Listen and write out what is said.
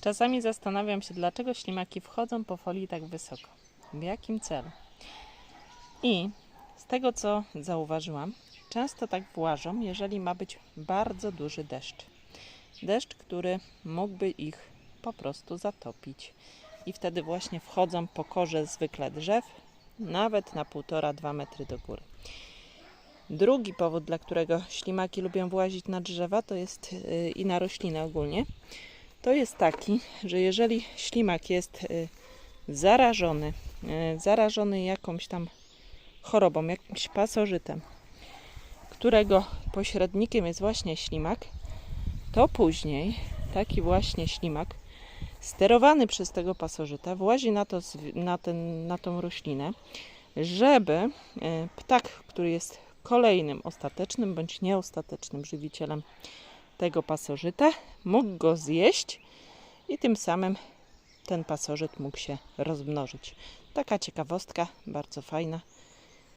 Czasami zastanawiam się, dlaczego ślimaki wchodzą po folii tak wysoko. W jakim celu? I z tego, co zauważyłam, często tak włażą, jeżeli ma być bardzo duży deszcz. Deszcz, który mógłby ich po prostu zatopić. I wtedy właśnie wchodzą po korze zwykle drzew, nawet na 1,5-2 metry do góry. Drugi powód, dla którego ślimaki lubią włazić na drzewa, to jest yy, i na rośliny ogólnie, to jest taki, że jeżeli ślimak jest y, zarażony, y, zarażony jakąś tam chorobą, jakimś pasożytem, którego pośrednikiem jest właśnie ślimak, to później taki właśnie ślimak sterowany przez tego pasożyta włazi na, to, na, ten, na tą roślinę, żeby y, ptak, który jest kolejnym ostatecznym bądź nieostatecznym żywicielem tego pasożyta, mógł go zjeść i tym samym ten pasożyt mógł się rozmnożyć. Taka ciekawostka, bardzo fajna.